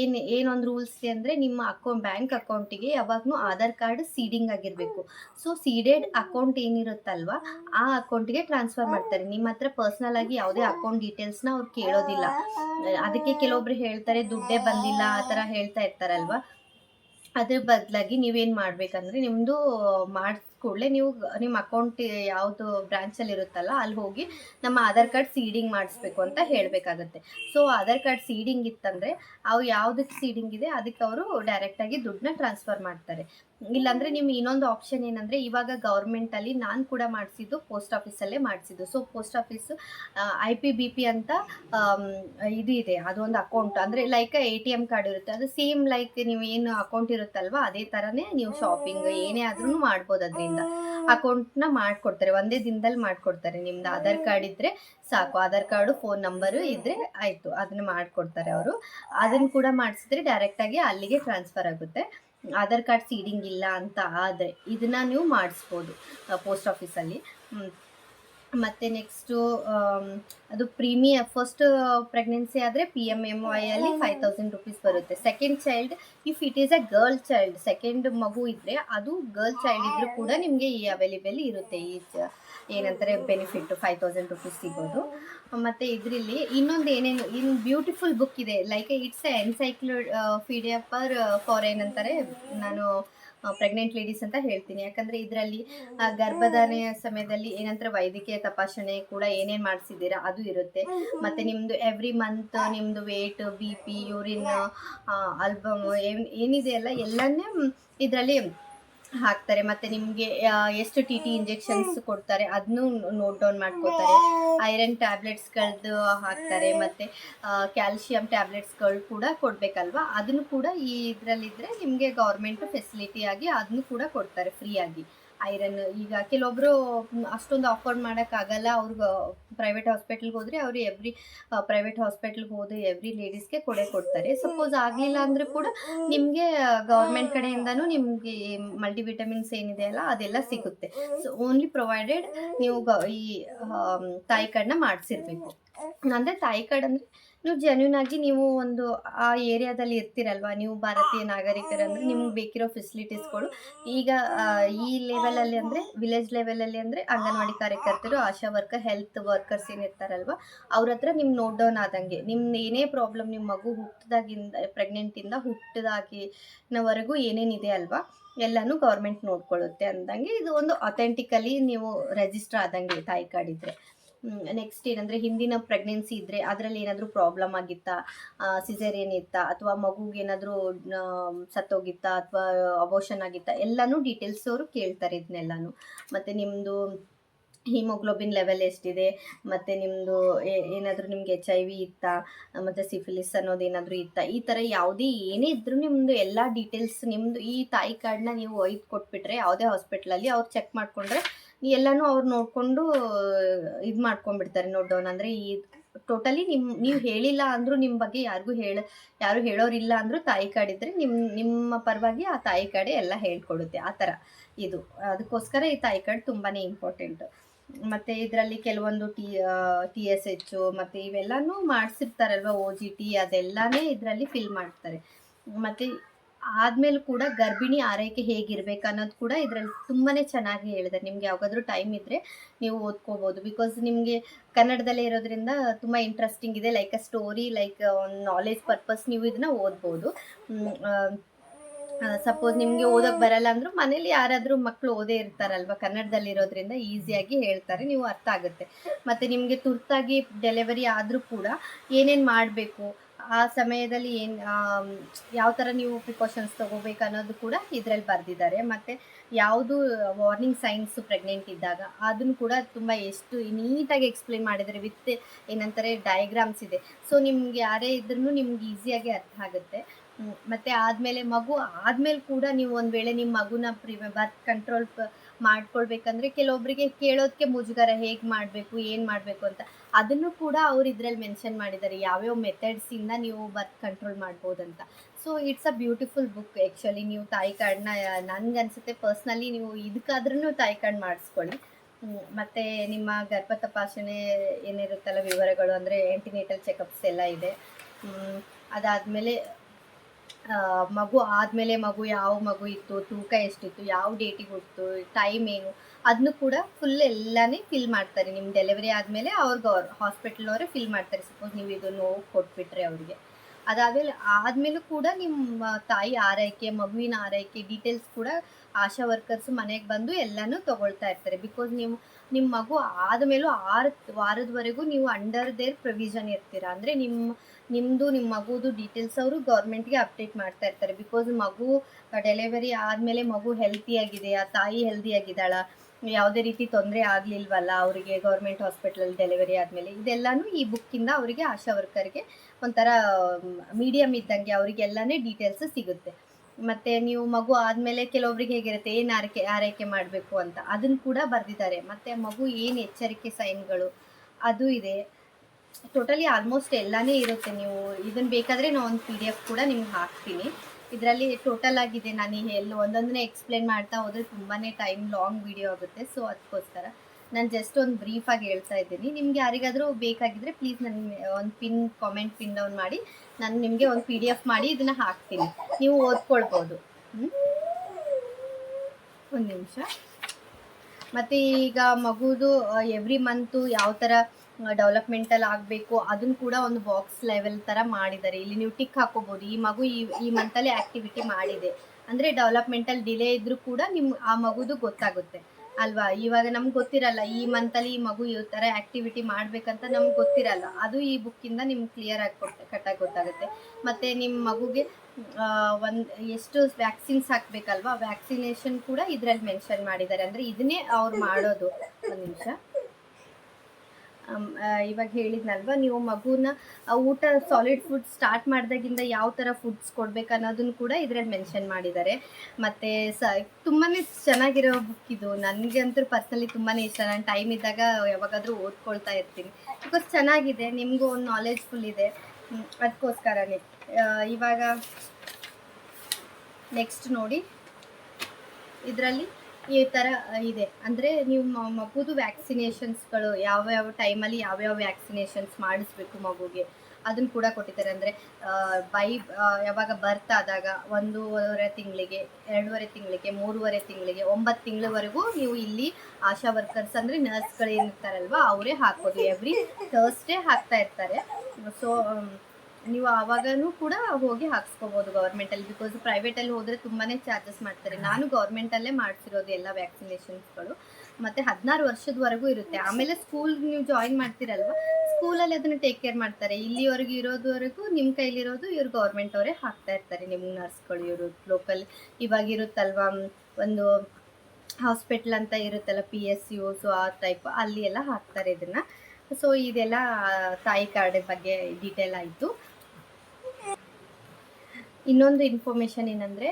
ಏನು ಏನೊಂದು ರೂಲ್ಸ್ ಅಂದ್ರೆ ನಿಮ್ಮ ಅಕೌಂಟ್ ಬ್ಯಾಂಕ್ ಅಕೌಂಟಿಗೆ ಯಾವಾಗಲೂ ಆಧಾರ್ ಕಾರ್ಡ್ ಸೀಡಿಂಗ್ ಆಗಿರಬೇಕು. ಸೊ ಸೀಡೆಡ್ ಅಕೌಂಟ್ ಏನಿರುತ್ತಲ್ವಾ, ಆ ಅಕೌಂಟಿಗೆ ಟ್ರಾನ್ಸ್ಫರ್ ಮಾಡ್ತಾರೆ. ನಿಮ್ಮ ಹತ್ರ ಪರ್ಸನಲ್ ಆಗಿ ಯಾವುದೇ ಅಕೌಂಟ್ ಡೀಟೇಲ್ಸ್ನ ಅವ್ರು ಕೇಳೋದಿಲ್ಲ. ಅದಕ್ಕೆ ಕೆಲವೊಬ್ರು ಹೇಳ್ತಾರೆ, ದುಡ್ಡೇ ಬಂದಿಲ್ಲ, ಆ ಥರ ಹೇಳ್ತಾ ಇರ್ತಾರಲ್ವಾ? ಅದ್ರ ಬದಲಾಗಿ ನೀವೇನ್ ಮಾಡ್ಬೇಕಂದ್ರೆ ನಿಮ್ಮದು ಮಾಡಿದ ಕೂಡಲೇ ನೀವು ನಿಮ್ಮ ಅಕೌಂಟ್ ಯಾವುದು ಬ್ರಾಂಚಲ್ಲಿ ಇರುತ್ತಲ್ಲ, ಅಲ್ಲಿ ಹೋಗಿ ನಮ್ಮ ಆಧಾರ್ ಕಾರ್ಡ್ ಸೀಡಿಂಗ್ ಮಾಡಿಸ್ಬೇಕು ಅಂತ ಹೇಳಬೇಕಾಗತ್ತೆ. ಸೊ ಆಧಾರ್ ಕಾರ್ಡ್ ಸೀಡಿಂಗ್ ಇತ್ತಂದರೆ ಅವು ಯಾವುದಕ್ಕೆ ಸೀಡಿಂಗ್ ಇದೆ, ಅದಕ್ಕೆ ಅವರು ಡೈರೆಕ್ಟಾಗಿ ದುಡ್ಡನ್ನ ಟ್ರಾನ್ಸ್ಫರ್ ಮಾಡ್ತಾರೆ. ಇಲ್ಲಾಂದರೆ ನಿಮ್ಮ ಇನ್ನೊಂದು ಆಪ್ಷನ್ ಏನಂದರೆ, ಇವಾಗ ಗೌರ್ಮೆಂಟಲ್ಲಿ ನಾನು ಕೂಡ ಮಾಡಿಸಿದ್ದು ಪೋಸ್ಟ್ ಆಫೀಸಲ್ಲೇ ಮಾಡಿಸಿದ್ದು. So post office I P B P ಅಂತ ಇದು ಇದೆ, ಅದೊಂದು ಅಕೌಂಟ್ ಅಂದರೆ like A T M card ಇರುತ್ತೆ, ಅದು ಸೇಮ್ ಲೈಕ್ ನೀವು ಏನು ಅಕೌಂಟ್ ಇರುತ್ತಲ್ವ, ಅದೇ ಥರನೇ ನೀವು ಶಾಪಿಂಗ್ ಏನೇ ಆದ್ರೂ ಮಾಡ್ಬೋದು ಅದರಿಂದ. ಅಕೌಂಟ್ನ ಮಾಡ್ಕೊಡ್ತಾರೆ. ಒಂದೇ ದಿನದಲ್ಲಿ ಮಾಡ್ಕೊಡ್ತಾರೆ. ನಿಮ್ದು ಆಧಾರ್ ಕಾರ್ಡ್ ಇದ್ರೆ ಸಾಕು. ಆಧಾರ್ ಕಾರ್ಡು ಫೋನ್ ನಂಬರು ಇದ್ರೆ ಆಯ್ತು. ಅದನ್ನ ಮಾಡ್ಕೊಡ್ತಾರೆ ಅವರು. ಅದನ್ನ ಕೂಡ ಮಾಡಿಸಿದ್ರೆ ಡೈರೆಕ್ಟಾಗಿ ಅಲ್ಲಿಗೆ ಟ್ರಾನ್ಸ್ಫರ್ ಆಗುತ್ತೆ. ಆಧಾರ್ ಕಾರ್ಡ್ ಸೀಡಿಂಗ್ ಇಲ್ಲ ಅಂತ ಆದರೆ ಇದನ್ನ ನೀವು ಮಾಡಿಸ್ಬೋದು ಪೋಸ್ಟ್ ಆಫೀಸಲ್ಲಿ ಮತ್ತು ನೆಕ್ಸ್ಟು ಅದು ಪ್ರೀಮಿಯ ಫಸ್ಟ್ ಪ್ರೆಗ್ನೆನ್ಸಿ ಆದರೆ ಪಿ ಎಂ ಎಂ ವೈಯಲ್ಲಿ ಫೈವ್ ತೌಸಂಡ್ ರುಪೀಸ್ ಬರುತ್ತೆ. Second child if it is a girl child second ಮಗು ಇದ್ದರೆ ಅದು ಗರ್ಲ್ ಚೈಲ್ಡ್ ಇದ್ದರೂ ಕೂಡ ನಿಮಗೆ ಈ ಅವೈಲೇಬಲ್ ಇರುತ್ತೆ. ಈ ಚ ಏನಂತಾರೆ ಬೆನಿಫಿಟ್ ಫೈವ್ ತೌಸಂಡ್ ರುಪೀಸ್ ಸಿಗೋದು ಮತ್ತು ಇದರಲ್ಲಿ ಇನ್ನೊಂದು ಏನೇನು ಇನ್ ಬ್ಯೂಟಿಫುಲ್ ಬುಕ್ ಇದೆ. Like it's encyclopedia for ಏನಂತಾರೆ ನಾನು ಪ್ರೆಗ್ನೆಂಟ್ ಲೇಡೀಸ್ ಅಂತ ಹೇಳ್ತೀನಿ. ಯಾಕಂದರೆ ಇದರಲ್ಲಿ ಗರ್ಭಧಾರಣೆಯ ಸಮಯದಲ್ಲಿ ಏನಂತಾರೆ ವೈದ್ಯಕೀಯ ತಪಾಸಣೆ ಕೂಡ ಏನೇನು ಮಾಡಿಸಿದ್ದೀರಾ ಅದು ಇರುತ್ತೆ. ಮತ್ತು ನಿಮ್ಮದು ಎವ್ರಿ ಮಂತ್ ನಿಮ್ಮದು weight B P urine albumin ಏನು ಏನಿದೆ ಅಲ್ಲ ಎಲ್ಲನೇ ಇದರಲ್ಲಿ ಹಾಕ್ತಾರೆ, ಮತ್ತೆ ನಿಮಗೆ ಎಷ್ಟು ಟಿ ಟಿ ಇಂಜೆಕ್ಷನ್ಸ್ ಕೊಡ್ತಾರೆ ಅದನ್ನು ನೋಟ್ ಡೌನ್ ಮಾಡ್ಕೋತಾರೆ. ಐರನ್ ಟ್ಯಾಬ್ಲೆಟ್ಸ್ಗಳದ್ದು ಹಾಕ್ತಾರೆ, ಮತ್ತೆ ಕ್ಯಾಲ್ಸಿಯಂ ಟ್ಯಾಬ್ಲೆಟ್ಸ್ಗಳು ಕೂಡ ಕೊಡಬೇಕಲ್ವಾ? ಅದನ್ನು ಕೂಡ ಈ ಇದರಲ್ಲಿದ್ದರೆ ನಿಮಗೆ ಗೌರ್ಮೆಂಟ್ ಫೆಸಿಲಿಟಿ ಆಗಿ ಅದನ್ನು ಕೂಡ ಕೊಡ್ತಾರೆ ಫ್ರೀಯಾಗಿ ಐರನ್. ಈಗ ಕೆಲವೊಬ್ರು ಅಷ್ಟೊಂದು ಅಫೋರ್ಡ್ ಮಾಡೋಕ್ಕಾಗಲ್ಲ ಅವ್ರಿಗೆ ಪ್ರೈವೇಟ್ ಹಾಸ್ಪಿಟ್ಲ್ಗೆ ಹೋದ್ರೆ ಅವರು ಎವ್ರಿ ಪ್ರೈವೇಟ್ ಹಾಸ್ಪಿಟ್ಲ್ಗೆ ಹೋದ್ರೆ ಎವ್ರಿ ಲೇಡೀಸ್ಗೆ ಕೊಡೆ ಕೊಡ್ತಾರೆ. ಸಪೋಸ್ ಆಗಲಿಲ್ಲ ಅಂದರೆ ಕೂಡ ನಿಮಗೆ ಗೌರ್ಮೆಂಟ್ ಕಡೆಯಿಂದನು ನಿಮಗೆ ಮಲ್ಟಿವಿಟಮಿನ್ಸ್ ಏನಿದೆ ಅಲ್ಲ, ಅದೆಲ್ಲ ಸಿಗುತ್ತೆ. ಸೊ ಓನ್ಲಿ ಪ್ರೊವೈಡೆಡ್ ನೀವು ಈ ತಾಯಿ ಕಾರ್ಡ್ನ ಮಾಡಿಸಿರ್ಬೇಕು. ಅಂದರೆ ತಾಯಿ ಕಾರ್ಡ್ ಅಂದರೆ ನೀವು ಜೆನ್ಯೂನ್ ಆಗಿ ನೀವು ಒಂದು, ಆ ಏರಿಯಾದಲ್ಲಿ ಇರ್ತೀರಲ್ವಾ? ನೀವು ಭಾರತೀಯ ನಾಗರಿಕರಂದ್ರೆ ನಿಮ್ಗೆ ಬೇಕಿರೋ ಫೆಸಿಲಿಟೀಸ್ಗಳು ಈಗ ಈ ಲೆವೆಲಲ್ಲಿ ಅಂದರೆ ವಿಲೇಜ್ ಲೆವೆಲಲ್ಲಿ ಅಂದರೆ ಅಂಗನವಾಡಿ ಕಾರ್ಯಕರ್ತರು, ಆಶಾ ವರ್ಕರ್ ಹೆಲ್ತ್ ವರ್ಕರ್ಸ್ ಏನಿರ್ತಾರಲ್ವ ಅವ್ರ ಹತ್ರ ನಿಮ್ಮ ನೋಟ್ ಡೌನ್ ಆದಂಗೆ. ನಿಮ್ದು ಏನೇ ಪ್ರಾಬ್ಲಮ್ ನಿಮ್ಮ ಮಗು ಹುಟ್ಟಿದಾಗಿಂದ ಪ್ರೆಗ್ನೆಂಟಿಂದ ಹುಟ್ಟಿದಾಗಿನವರೆಗೂ ಏನೇನಿದೆ ಅಲ್ವಾ? ಎಲ್ಲನೂ ಗೌರ್ಮೆಂಟ್ ನೋಡ್ಕೊಳ್ಳುತ್ತೆ ಅಂದಂಗೆ ಇದು ಒಂದು ಅಥೆಂಟಿಕಲಿ ನೀವು ರಿಜಿಸ್ಟರ್ ಆದಂಗೆ ತಾಯಿ ಕಾರ್ಡ್ ಇದ್ರೆ ನೆಕ್ಸ್ಟ್ ಏನಂದರೆ ಹಿಂದಿನ ಪ್ರೆಗ್ನೆನ್ಸಿ ಇದ್ದರೆ ಅದರಲ್ಲಿ ಏನಾದರೂ ಪ್ರಾಬ್ಲಮ್ ಆಗಿತ್ತಾ? ಸಿಸೇರಿಯನ್ ಇತ್ತಾ? ಅಥವಾ ಮಗುಗೆ ಏನಾದರೂ ಸತ್ತೋಗಿತ್ತಾ? ಅಥವಾ ಅಬೋಷನ್ ಆಗಿತ್ತಾ? ಎಲ್ಲನೂ ಡೀಟೇಲ್ಸ್ ಅವರು ಕೇಳ್ತಾರೆ ಇದನ್ನೆಲ್ಲನೂ ಮತ್ತು ನಿಮ್ಮದು ಹಿಮೋಗ್ಲೋಬಿನ್ ಲೆವೆಲ್ ಎಷ್ಟಿದೆ? ಮತ್ತು ನಿಮ್ಮದು ಏನಾದರೂ ನಿಮ್ಗೆ ಎಚ್ ಐ ವಿ ಇತ್ತಾ? ಮತ್ತು ಸಿಫಿಲಿಸ್ ಅನ್ನೋದು ಏನಾದರೂ ಇತ್ತಾ? ಈ ಥರ ಯಾವುದೇ ಏನೇ ಇದ್ದರೂ ನಿಮ್ಮದು ಎಲ್ಲ ಡೀಟೇಲ್ಸ್ ನಿಮ್ಮದು ಈ ತಾಯಿ ಕಾರ್ಡ್ನ ನೀವು ಒಯ್ದು ಕೊಟ್ಬಿಟ್ರೆ, ಯಾವುದೇ ಹಾಸ್ಪಿಟ್ಲಲ್ಲಿ ಅವ್ರು ಚೆಕ್ ಮಾಡಿಕೊಂಡ್ರೆ ಎಲ್ಲನೂ ಅವ್ರು ನೋಡಿಕೊಂಡು, ಇದು ಮಾಡ್ಕೊಂಡ್ಬಿಡ್ತಾರೆ ನೋಟ್ ಡೌನ್. ಅಂದರೆ ಈ ಟೋಟಲಿ ನಿಮ್ಮ ನೀವು ಹೇಳಿಲ್ಲ ಅಂದರೂ ನಿಮ್ಮ ಬಗ್ಗೆ ಯಾರಿಗೂ ಹೇಳ, ಯಾರು ಹೇಳೋರಿಲ್ಲ ಅಂದರೂ ತಾಯಿ ಕಾಡಿದ್ರೆ ನಿಮ್ಮ ನಿಮ್ಮ ಪರವಾಗಿ ಆ ತಾಯಿ ಕಾಡೆ ಎಲ್ಲ ಹೇಳ್ಕೊಡುತ್ತೆ. ಆ ಥರ ಇದು. ಅದಕ್ಕೋಸ್ಕರ ಈ ತಾಯಿ ಕಾರ್ಡ್ ತುಂಬಾ ಇಂಪಾರ್ಟೆಂಟ್. ಮತ್ತು ಇದರಲ್ಲಿ ಕೆಲವೊಂದು ಟಿ ಟಿ ಎಸ್ ಎಚ್ ಮತ್ತು ಇವೆಲ್ಲನೂ ಮಾಡಿಸಿರ್ತಾರಲ್ವ ಓ ಜಿ ಟಿ ಅದೆಲ್ಲನೇ ಇದರಲ್ಲಿ ಫಿಲ್ ಮಾಡ್ತಾರೆ. ಮತ್ತು ಆದಮೇಲೂ ಕೂಡ ಗರ್ಭಿಣಿ ಆರೈಕೆ ಹೇಗಿರ್ಬೇಕು ಅನ್ನೋದು ಕೂಡ ಇದರಲ್ಲಿ ತುಂಬಾ ಚೆನ್ನಾಗಿ ಹೇಳಿದ್ದಾರೆ. ನಿಮ್ಗೆ ಯಾವಾಗಾದ್ರೂ ಟೈಮ್ ಇದ್ದರೆ ನೀವು ಓದ್ಕೋಬೋದು. ಬಿಕಾಸ್ ನಿಮಗೆ ಕನ್ನಡದಲ್ಲೇ ಇರೋದ್ರಿಂದ ತುಂಬ ಇಂಟ್ರೆಸ್ಟಿಂಗ್ ಇದೆ. Like a story like knowledge purpose ನೀವು ಇದನ್ನ ಓದ್ಬೋದು. ಸಪೋಸ್ ನಿಮಗೆ ಓದೋಕೆ ಬರಲ್ಲ ಅಂದರೂ ಮನೇಲಿ ಯಾರಾದರೂ ಮಕ್ಕಳು ಓದೇ ಇರ್ತಾರಲ್ವ, ಕನ್ನಡದಲ್ಲಿ ಇರೋದ್ರಿಂದ ಈಸಿಯಾಗಿ ಹೇಳ್ತಾರೆ, ನೀವು ಅರ್ಥ ಆಗುತ್ತೆ. ಮತ್ತು ನಿಮಗೆ ತುರ್ತಾಗಿ ಡೆಲಿವರಿ ಆದರೂ ಕೂಡ ಏನೇನು ಮಾಡಬೇಕು ಆ ಸಮಯದಲ್ಲಿ ಏನು ಯಾವ ಥರ ನೀವು ಪ್ರಿಕಾಷನ್ಸ್ ತಗೋಬೇಕು ಅನ್ನೋದು ಕೂಡ ಇದರಲ್ಲಿ ಬರೆದಿದ್ದಾರೆ. ಮತ್ತು ಯಾವುದು ವಾರ್ನಿಂಗ್ ಸೈನ್ಸ್ ಪ್ರೆಗ್ನೆಂಟ್ ಇದ್ದಾಗ ಅದನ್ನು ಕೂಡ ತುಂಬ ಎಷ್ಟು ನೀಟಾಗಿ ಎಕ್ಸ್ಪ್ಲೇನ್ ಮಾಡಿದರೆ ವಿತ್ ಏನಂತಾರೆ ಡಯಾಗ್ರಾಮ್ಸ್ ಇದೆ. ಸೊ ನಿಮ್ಗೆ ಯಾರೇ ಇದ್ರೂ ನಿಮ್ಗೆ ಈಸಿಯಾಗಿ ಅರ್ಥ ಆಗುತ್ತೆ. ಮತ್ತೆ ಆದಮೇಲೆ ಮಗು ಆದಮೇಲೆ ಕೂಡ ನೀವು ಒಂದು ವೇಳೆ ನಿಮ್ಮ ಮಗುನ ಪ್ರಿ ಬರ್ತ್ ಕಂಟ್ರೋಲ್ ಮಾಡ್ಕೊಳ್ಬೇಕಂದ್ರೆ ಕೆಲವೊಬ್ಬರಿಗೆ ಕೇಳೋದಕ್ಕೆ ಮುಜುಗರ ಹೇಗೆ ಮಾಡಬೇಕು, ಏನು ಮಾಡಬೇಕು ಅಂತ. ಅದನ್ನು ಕೂಡ ಅವ್ರು ಇದರಲ್ಲಿ ಮೆನ್ಷನ್ ಮಾಡಿದ್ದಾರೆ. ಯಾವ್ಯಾವ ಮೆಥಡ್ಸಿಂದ ನೀವು birth control ಮಾಡ್ಬೋದಂತ. So it's a beautiful book actually ನೀವು ತಾಯಿ ಕಾರ್ಡ್ನ ನನಗನ್ಸುತ್ತೆ ಪರ್ಸ್ನಲಿ ನೀವು ಇದಕ್ಕಾದ್ರೂ ತಾಯಿ ಕಾರ್ಡ್ ಮಾಡಿಸ್ಕೊಳ್ಳಿ. ಮತ್ತು ನಿಮ್ಮ ಗರ್ಭ ತಪಾಸಣೆ ಏನಿರುತ್ತಲ್ಲ ವಿವರಗಳು, ಅಂದರೆ ಎಂಟಿನೇಟಲ್ ಚೆಕಪ್ಸ್ ಎಲ್ಲ ಇದೆ. ಅದಾದಮೇಲೆ ಮಗು ಆದಮೇಲೆ ಮಗು ಯಾವ ಮಗು ಇತ್ತು, ತೂಕ ಎಷ್ಟಿತ್ತು, ಯಾವ ಡೇಟಿಗೆ ಹುಟ್ಟಿತು ಟೈಮ್ ಏನು ಅದನ್ನು ಕೂಡ ಫುಲ್ ಎಲ್ಲನೇ ಫಿಲ್ ಮಾಡ್ತಾರೆ. ನಿಮ್ಮ ಡೆಲಿವರಿ ಆದಮೇಲೆ ಅವ್ರಿಗೆ ಅವ್ರು ಹಾಸ್ಪಿಟಲ್ನವರೇ ಫಿಲ್ ಮಾಡ್ತಾರೆ. ಸಪೋಸ್ ನೀವು ಇದು ನೋವು ಕೊಟ್ಬಿಟ್ರೆ ಅವರಿಗೆ. ಅದಾದಮೇಲೆ ಆದಮೇಲೂ ಕೂಡ ನಿಮ್ಮ ತಾಯಿ ಆರೈಕೆ, ಮಗುವಿನ ಆರೈಕೆ ಡೀಟೇಲ್ಸ್ ಕೂಡ ಆಶಾ ವರ್ಕರ್ಸ್ ಮನೆಗೆ ಬಂದು ಎಲ್ಲನೂ ತಗೊಳ್ತಾ ಇರ್ತಾರೆ. ಬಿಕಾಸ್ ನೀವು ನಿಮ್ಮ ಮಗು ಆದಮೇಲೂ ಆರು ವಾರದವರೆಗೂ ನೀವು ಅಂಡರ್ ದೇರ್ ಪ್ರೊವಿಷನ್ ಇರ್ತೀರ. ಅಂದರೆ ನಿಮ್ಮ ನಿಮ್ಮದು ನಿಮ್ಮ ಮಗುದು ಡೀಟೇಲ್ಸ್ ಅವರು ಗೌರ್ಮೆಂಟ್ಗೆ ಅಪ್ಡೇಟ್ ಮಾಡ್ತಾ ಇರ್ತಾರೆ. ಬಿಕಾಸ್ ಮಗು ಡೆಲಿವರಿ ಆದಮೇಲೆ ಮಗು ಹೆಲ್ತಿಯಾಗಿದೆಯಾ ತಾಯಿ ಹೆಲ್ದಿಯಾಗಿದ್ದಾಳ ಯಾವುದೇ ರೀತಿ ತೊಂದರೆ ಆಗಲಿಲ್ವಲ್ಲ ಅವರಿಗೆ ಗೌರ್ಮೆಂಟ್ ಹಾಸ್ಪಿಟ್ಲಲ್ಲಿ ಡೆಲಿವರಿ ಆದಮೇಲೆ. ಇದೆಲ್ಲನೂ ಈ ಬುಕ್ಕಿಂದ ಅವರಿಗೆ ಆಶಾ ವರ್ಕರ್ಗೆ ಒಂಥರ ಮೀಡಿಯಮ್ ಇದ್ದಂಗೆ ಅವರಿಗೆಲ್ಲನೇ ಡೀಟೇಲ್ಸ್ ಸಿಗುತ್ತೆ. ಮತ್ತು ನೀವು ಮಗು ಆದಮೇಲೆ ಕೆಲವೊಬ್ರಿಗೆ ಹೇಗಿರುತ್ತೆ, ಏನು ಆರೈಕೆ ಆರೈಕೆ ಮಾಡಬೇಕು ಅಂತ ಅದನ್ನು ಕೂಡ ಬರೆದಿದ್ದಾರೆ. ಮತ್ತು ಮಗು ಏನು ಎಚ್ಚರಿಕೆ ಸೈನ್ಗಳು ಅದು ಇದೆ. ಟೋಟಲಿ ಆಲ್ಮೋಸ್ಟ್ ಎಲ್ಲಾನೇ ಇರುತ್ತೆ. ನೀವು ಇದನ್ನು ಬೇಕಾದರೆ ನಾನು ಒಂದು ಪಿ ಡಿ ಎಫ್ ಕೂಡ ನಿಮ್ಗೆ ಹಾಕ್ತೀನಿ. ಇದರಲ್ಲಿ ಟೋಟಲ್ ಆಗಿದೆ. ನಾನು ಎಲ್ಲ ಒಂದೊಂದನ್ನೇ ಎಕ್ಸ್ಪ್ಲೇನ್ ಮಾಡ್ತಾ ಹೋದರೆ ತುಂಬಾ ಟೈಮ್ ಲಾಂಗ್ ವಿಡಿಯೋ ಆಗುತ್ತೆ. ಸೊ ಅದಕ್ಕೋಸ್ಕರ ನಾನು ಜಸ್ಟ್ ಒಂದು ಬ್ರೀಫಾಗಿ ಹೇಳ್ತಾ ಇದ್ದೀನಿ. ನಿಮ್ಗೆ ಯಾರಿಗಾದರೂ ಬೇಕಾಗಿದ್ದರೆ ಪ್ಲೀಸ್ ನನ್ನ ಒಂದು ಪಿನ್ ಕಾಮೆಂಟ್ ಪಿನ್ ಡೌನ್ ಮಾಡಿ. ನಾನು ನಿಮಗೆ ಒಂದು ಪಿ ಡಿ ಎಫ್ ಮಾಡಿ ಇದನ್ನು ಹಾಕ್ತೀನಿ. ನೀವು ಓದ್ಕೊಳ್ಬೋದು. ಒಂದು ನಿಮಿಷ. ಮತ್ತು ಈಗ ಮಗುದು ಎವ್ರಿ ಮಂತು ಯಾವ ಥರ ಡೆವಲಪ್ಮೆಂಟಲ್ ಆಗಬೇಕು ಅದನ್ನು ಕೂಡ ಒಂದು ಬಾಕ್ಸ್ ಲೆವೆಲ್ ಥರ ಮಾಡಿದ್ದಾರೆ. ಇಲ್ಲಿ ನೀವು ಟಿಕ್ ಹಾಕೋಬೋದು. ಈ ಮಗು ಈ ಈ ಮಂತಲ್ಲೇ ಆ್ಯಕ್ಟಿವಿಟಿ ಮಾಡಿದೆ. ಅಂದರೆ ಡೆವಲಪ್ಮೆಂಟಲ್ ಡಿಲೇ ಇದ್ದರೂ ಕೂಡ ನಿಮ್ಮ ಆ ಮಗುದು ಗೊತ್ತಾಗುತ್ತೆ. ಅಲ್ವಾ? ಇವಾಗ ನಮ್ಗೆ ಗೊತ್ತಿರಲ್ಲ, ಈ ಮಂತಲ್ಲಿ ಈ ಮಗು ಈ ಥರ ಆ್ಯಕ್ಟಿವಿಟಿ ಮಾಡಬೇಕಂತ ನಮ್ಗೆ ಗೊತ್ತಿರಲ್ಲ. ಅದು ಈ ಬುಕ್ಕಿಂದ ನಿಮ್ಗೆ ಕ್ಲಿಯರ್ ಆಗಿ ಕೊಟ್ಟು ಕಟ್ಟಾಗಿ ಗೊತ್ತಾಗುತ್ತೆ. ಮತ್ತು ನಿಮ್ಮ ಮಗುಗೆ ಒಂದು, ಎಷ್ಟು ವ್ಯಾಕ್ಸಿನ್ಸ್ ಹಾಕಬೇಕಲ್ವಾ? ವ್ಯಾಕ್ಸಿನೇಷನ್ ಕೂಡ ಇದರಲ್ಲಿ ಮೆನ್ಷನ್ ಮಾಡಿದ್ದಾರೆ. ಅಂದರೆ ಇದನ್ನೇ ಅವ್ರು ಮಾಡೋದು. ಒಂದು ನಿಮಿಷ. ಇವಾಗ ಹೇಳಿದ್ನಲ್ವ, ನೀವು ಮಗುನ ಊಟ ಸಾಲಿಡ್ ಫುಡ್ ಸ್ಟಾರ್ಟ್ ಮಾಡಿದಾಗಿಂದ ಯಾವ ಥರ ಫುಡ್ಸ್ ಕೊಡ್ಬೇಕು ಅನ್ನೋದನ್ನು ಕೂಡ ಇದರಲ್ಲಿ ಮೆನ್ಷನ್ ಮಾಡಿದ್ದಾರೆ. ಮತ್ತು ಸ ತುಂಬಾ ಚೆನ್ನಾಗಿರೋ ಬುಕ್ ಇದು. ನನಗಂತೂ ಪರ್ಸ್ನಲಿ ತುಂಬಾ ಇಷ್ಟ. ನಾನು ಟೈಮ್ ಇದ್ದಾಗ ಯಾವಾಗಾದರೂ ಓದ್ಕೊಳ್ತಾ ಇರ್ತೀನಿ. ಬಿಕಾಸ್ ಚೆನ್ನಾಗಿದೆ, ನಿಮಗೂ ಒಂದು ನಾಲೆಜ್ಫುಲ್ ಇದೆ. ಅದಕ್ಕೋಸ್ಕರನೇ ಇವಾಗ ನೆಕ್ಸ್ಟ್ ನೋಡಿ. ಇದರಲ್ಲಿ ಈ ಥರ ಇದೆ. ಅಂದರೆ ನೀವು ಮಗುದು ವ್ಯಾಕ್ಸಿನೇಷನ್ಸ್ಗಳು ಯಾವ ಯಾವ ಟೈಮಲ್ಲಿ ಯಾವ್ಯಾವ ವ್ಯಾಕ್ಸಿನೇಷನ್ಸ್ ಮಾಡಿಸ್ಬೇಕು ಮಗುಗೆ ಅದನ್ನು ಕೂಡ ಕೊಟ್ಟಿದ್ದಾರೆ. ಅಂದರೆ ಬೈ ಯಾವಾಗ ಬರ್ತ್ ಆದಾಗ ಒಂದೂವರೆ ತಿಂಗಳಿಗೆ, ಎರಡೂವರೆ ತಿಂಗಳಿಗೆ, ಮೂರುವರೆ ತಿಂಗಳಿಗೆ, ಒಂಬತ್ತು ತಿಂಗಳವರೆಗೂ ನೀವು ಇಲ್ಲಿ ಆಶಾ ವರ್ಕರ್ಸ್ ಅಂದರೆ ನರ್ಸ್ಗಳು ಏನಿರ್ತಾರಲ್ವಾ ಅವರೇ ಹಾಕೋದು ಎವ್ರಿ ಥರ್ಸ್ಡೇ ಹಾಕ್ತಾ ಇರ್ತಾರೆ. ಸೊ ನೀವು ಆವಾಗನೂ ಕೂಡ ಹೋಗಿ ಹಾಕ್ಸ್ಕೋಬಹುದು ಗೌರ್ಮೆಂಟ್ ಅಲ್ಲಿ ಬಿಕಾಸ್ ಪ್ರೈವೇಟ್ ಅಲ್ಲಿ ಹೋದ್ರೆ ತುಂಬಾನೇ ಚಾರ್ಜಸ್ ಮಾಡ್ತಾರೆ. ನಾನು ಗೌರ್ಮೆಂಟಲ್ಲೇ ಮಾಡ್ಸಿರೋದು ಎಲ್ಲ ವ್ಯಾಕ್ಸಿನೇಷನ್ಸ್ಗಳು ಮತ್ತೆ ಹದಿನಾರು ವರ್ಷದವರೆಗೂ ಇರುತ್ತೆ. ಆಮೇಲೆ ಸ್ಕೂಲ್ ನೀವು ಜಾಯಿನ್ ಮಾಡ್ತೀರಲ್ವಾ? ಸ್ಕೂಲ್ ಅಲ್ಲಿ ಅದನ್ನ ಟೇಕ್ ಕೇರ್ ಮಾಡ್ತಾರೆ. ಇಲ್ಲಿವರೆಗೂ ಇರೋದುವರೆಗೂ ನಿಮ್ಮ ಕೈಲಿರೋದು ಇವ್ರು ಗೌರ್ಮೆಂಟ್ ಅವರೇ ಹಾಕ್ತಾ ಇರ್ತಾರೆ. ನಿಮ್ಗೆ ನರ್ಸ್ಗಳು ಇವರು ಲೋಕಲ್ ಇವಾಗ ಇರುತ್ತಲ್ವ? ಒಂದು ಹಾಸ್ಪಿಟ್ಲ್ ಅಂತ ಇರುತ್ತಲ್ಲ ಪಿ ಎಸ್ ಯು ಸೊ ಆ ಟೈಪ್ ಅಲ್ಲಿ ಎಲ್ಲ ಹಾಕ್ತಾರೆ ಇದನ್ನ. ಸೊ ಇದೆಲ್ಲ ತಾಯಿ ಕಾರ್ಡ್ ಬಗ್ಗೆ ಡೀಟೇಲ್ ಆಯಿತು. ಇನ್ನೊಂದು ಇನ್ಫಾರ್ಮೇಷನ್ ಏನಂದರೆ,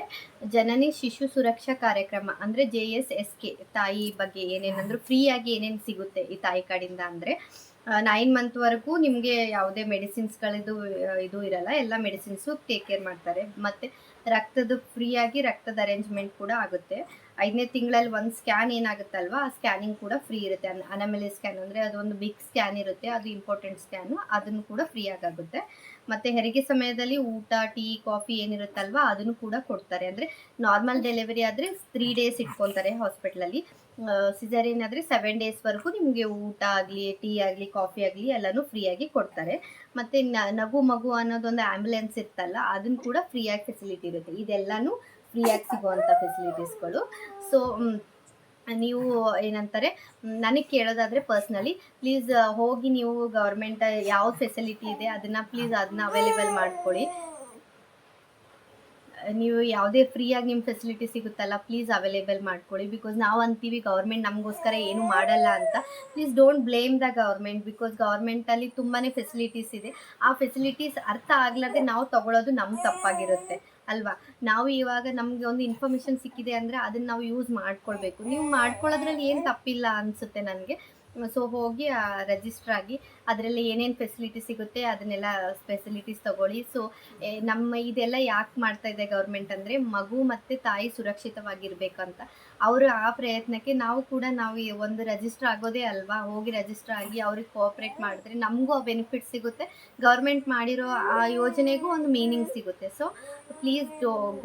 ಜನನಿ ಶಿಶು ಸುರಕ್ಷಾ ಕಾರ್ಯಕ್ರಮ, ಅಂದರೆ ಜೆ ಎಸ್ ಎಸ್ ಕೆ ತಾಯಿ ಬಗ್ಗೆ ಏನೇನಂದ್ರೆ ಫ್ರೀಯಾಗಿ ಏನೇನು ಸಿಗುತ್ತೆ ಈ ತಾಯಿ ಕಾರ್ಡಿಂದ ಅಂದರೆ ನೈನ್ ಮಂತ್ವರೆಗೂ ನಿಮಗೆ ಯಾವುದೇ ಮೆಡಿಸಿನ್ಸ್ಗಳಿದು ಇದು ಇರಲ್ಲ, ಎಲ್ಲ ಮೆಡಿಸಿನ್ಸು ಟೇಕ್ ಕೇರ್ ಮಾಡ್ತಾರೆ. ಮತ್ತು ರಕ್ತದ ಫ್ರೀಯಾಗಿ ರಕ್ತದ ಅರೇಂಜ್ಮೆಂಟ್ ಕೂಡ ಆಗುತ್ತೆ. ಐದನೇ ತಿಂಗಳಲ್ಲಿ ಒಂದು ಸ್ಕ್ಯಾನ್ ಏನಾಗುತ್ತಲ್ವಾ, ಆ ಸ್ಕ್ಯಾನಿಂಗ್ ಕೂಡ ಫ್ರೀ ಇರುತ್ತೆ. ಅನ್ ಅನಮಲಿ ಸ್ಕ್ಯಾನ್ ಅಂದರೆ ಅದೊಂದು ಬಿಗ್ ಸ್ಕ್ಯಾನ್ ಇರುತ್ತೆ, ಅದು ಇಂಪಾರ್ಟೆಂಟ್ ಸ್ಕ್ಯಾನು ಅದನ್ನು ಕೂಡ ಫ್ರೀಯಾಗಿ ಆಗುತ್ತೆ ಮತ್ತು ಹೆರಿಗೆ ಸಮಯದಲ್ಲಿ ಊಟ, ಟೀ, ಕಾಫಿ ಏನಿರುತ್ತಲ್ವಾ, ಅದನ್ನು ಕೂಡ ಕೊಡ್ತಾರೆ. ಅಂದರೆ ನಾರ್ಮಲ್ ಡೆಲಿವರಿ ಆದರೆ ತ್ರೀ ಡೇಸ್ ಇಟ್ಕೊತಾರೆ ಹಾಸ್ಪಿಟ್ಲಲ್ಲಿ ಸಿಸೇರಿಯನ್ ಆದರೆ ಸೆವೆನ್ ಡೇಸ್ವರೆಗೂ ನಿಮಗೆ ಊಟ ಆಗಲಿ, ಟೀ ಆಗಲಿ, ಕಾಫಿ ಆಗಲಿ ಎಲ್ಲನೂ ಫ್ರೀಯಾಗಿ ಕೊಡ್ತಾರೆ. ಮತ್ತು ನಗು ಮಗು ಅನ್ನೋದೊಂದು ಆ್ಯಂಬುಲೆನ್ಸ್ ಇರ್ತಲ್ಲ ಅದನ್ನು ಕೂಡ ಫ್ರೀಯಾಗಿ ಫೆಸಿಲಿಟಿ ಇರುತ್ತೆ. ಇದೆಲ್ಲನೂ ಫ್ರೀಯಾಗಿ ಸಿಗುವಂಥ ಫೆಸಿಲಿಟೀಸ್ಗಳು ಸೊ ನೀವು ಏನಂತಾರೆ ನನಗೆ ಕೇಳೋದಾದರೆ ಪರ್ಸ್ನಲಿ ಪ್ಲೀಸ್ ಹೋಗಿ ನೀವು ಗೌರ್ಮೆಂಟ್ ಯಾವ ಫೆಸಿಲಿಟಿ ಇದೆ, ಅದನ್ನು ಪ್ಲೀಸ್ ಅದನ್ನ ಅವೈಲೇಬಲ್ ಮಾಡ್ಕೊಳ್ಳಿ. ನೀವು ಯಾವುದೇ ಫ್ರೀಯಾಗಿ ನಿಮ್ಮ ಫೆಸಿಲಿಟಿ ಸಿಗುತ್ತಲ್ಲ ಪ್ಲೀಸ್ ಅವೈಲೇಬಲ್ ಮಾಡ್ಕೊಳ್ಳಿ. ಬಿಕಾಸ್ ನಾವು ಅಂತೀವಿ ಗೌರ್ಮೆಂಟ್ ನಮಗೋಸ್ಕರ ಏನು ಮಾಡಲ್ಲ ಅಂತ. Please don't blame the government because ಗೌರ್ಮೆಂಟಲ್ಲಿ ತುಂಬಾ ಫೆಸಿಲಿಟೀಸ್ ಇದೆ. ಆ ಫೆಸಿಲಿಟೀಸ್ ಅರ್ಥ ಆಗ್ಲಾರ್ದೆ ನಾವು ತಗೊಳ್ಳೋದು ನಮ್ಮ ತಪ್ಪಾಗಿರುತ್ತೆ. ಅಲ್ವಾ? ನಾವು ಇವಾಗ ನಮಗೆ ಒಂದು ಇನ್ಫಾರ್ಮೇಷನ್ ಸಿಕ್ಕಿದೆ ಅಂದರೆ ಅದನ್ನು ನಾವು ಯೂಸ್ ಮಾಡ್ಕೊಳ್ಬೇಕು. ನೀವು ಮಾಡ್ಕೊಳ್ಳೋದ್ರಲ್ಲಿ ಏನು ತಪ್ಪಿಲ್ಲ ಅನಿಸುತ್ತೆ ನನಗೆ? ಸೊ ಹೋಗಿ ರಿಜಿಸ್ಟರ್ ಆಗಿ, ಅದರಲ್ಲಿ ಏನೇನು ಫೆಸಿಲಿಟಿ ಸಿಗುತ್ತೆ, ಅದನ್ನೆಲ್ಲ ಫೆಸಿಲಿಟೀಸ್ ತಗೊಳ್ಳಿ. ಸೊ ನಮ್ಮ ಇದೆಲ್ಲ ಯಾಕೆ ಮಾಡ್ತಾ ಇದೆ ಗೌರ್ಮೆಂಟ್ ಅಂದರೆ ಮಗು ಮತ್ತು ತಾಯಿ ಸುರಕ್ಷಿತವಾಗಿರ್ಬೇಕಂತ. ಅವರು ಆ ಪ್ರಯತ್ನಕ್ಕೆ ನಾವು ಕೂಡ ನಾವು ಒಂದು ರಿಜಿಸ್ಟರ್ ಆಗೋದೇ ಅಲ್ವಾ? ಹೋಗಿ ರಿಜಿಸ್ಟರ್ ಆಗಿ ಅವ್ರಿಗೆ ಕೋಆಪ್ರೇಟ್ ಮಾಡಿದ್ರೆ ನಮಗೂ ಆ ಬೆನಿಫಿಟ್ ಸಿಗುತ್ತೆ. ಗೌರ್ಮೆಂಟ್ ಮಾಡಿರೋ ಆ ಯೋಜನೆಗೂ ಒಂದು ಮೀನಿಂಗ್ ಸಿಗುತ್ತೆ. So please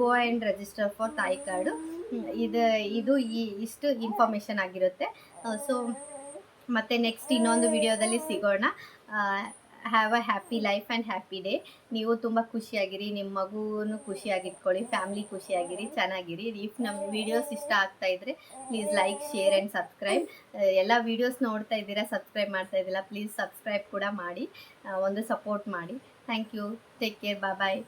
go and register for ತಾಯಿ ಕಾರ್ಡು ಇದು ಇದು ಈ, ಇಷ್ಟು ಇನ್ಫಾರ್ಮೇಷನ್ ಆಗಿರುತ್ತೆ. ಸೊ ಮತ್ತೆ ನೆಕ್ಸ್ಟ್ ಇನ್ನೊಂದು ವಿಡಿಯೋದಲ್ಲಿ ಸಿಗೋಣ. Have a happy life and happy day ನೀವು ತುಂಬ ಖುಷಿಯಾಗಿರಿ ನಿಮ್ಮ ಮಗುನು ಖುಷಿಯಾಗಿಟ್ಕೊಳ್ಳಿ ಫ್ಯಾಮ್ಲಿ ಖುಷಿಯಾಗಿರಿ, ಚೆನ್ನಾಗಿರಿ. ಇಫ್ ನಮ್ಮ ವೀಡಿಯೋಸ್ ಇಷ್ಟ ಆಗ್ತಾ ಇದ್ರೆ please like share and subscribe ಎಲ್ಲ ವೀಡಿಯೋಸ್ ನೋಡ್ತಾ ಇದ್ದೀರಾ ಸಬ್ಸ್ಕ್ರೈಬ್ ಮಾಡ್ತಾ ಇದ್ದಿಲ್ಲ ಪ್ಲೀಸ್ ಸಬ್ಸ್ಕ್ರೈಬ್ ಕೂಡ ಮಾಡಿ ಒಂದು ಸಪೋರ್ಟ್ ಮಾಡಿ. Thank you take care bye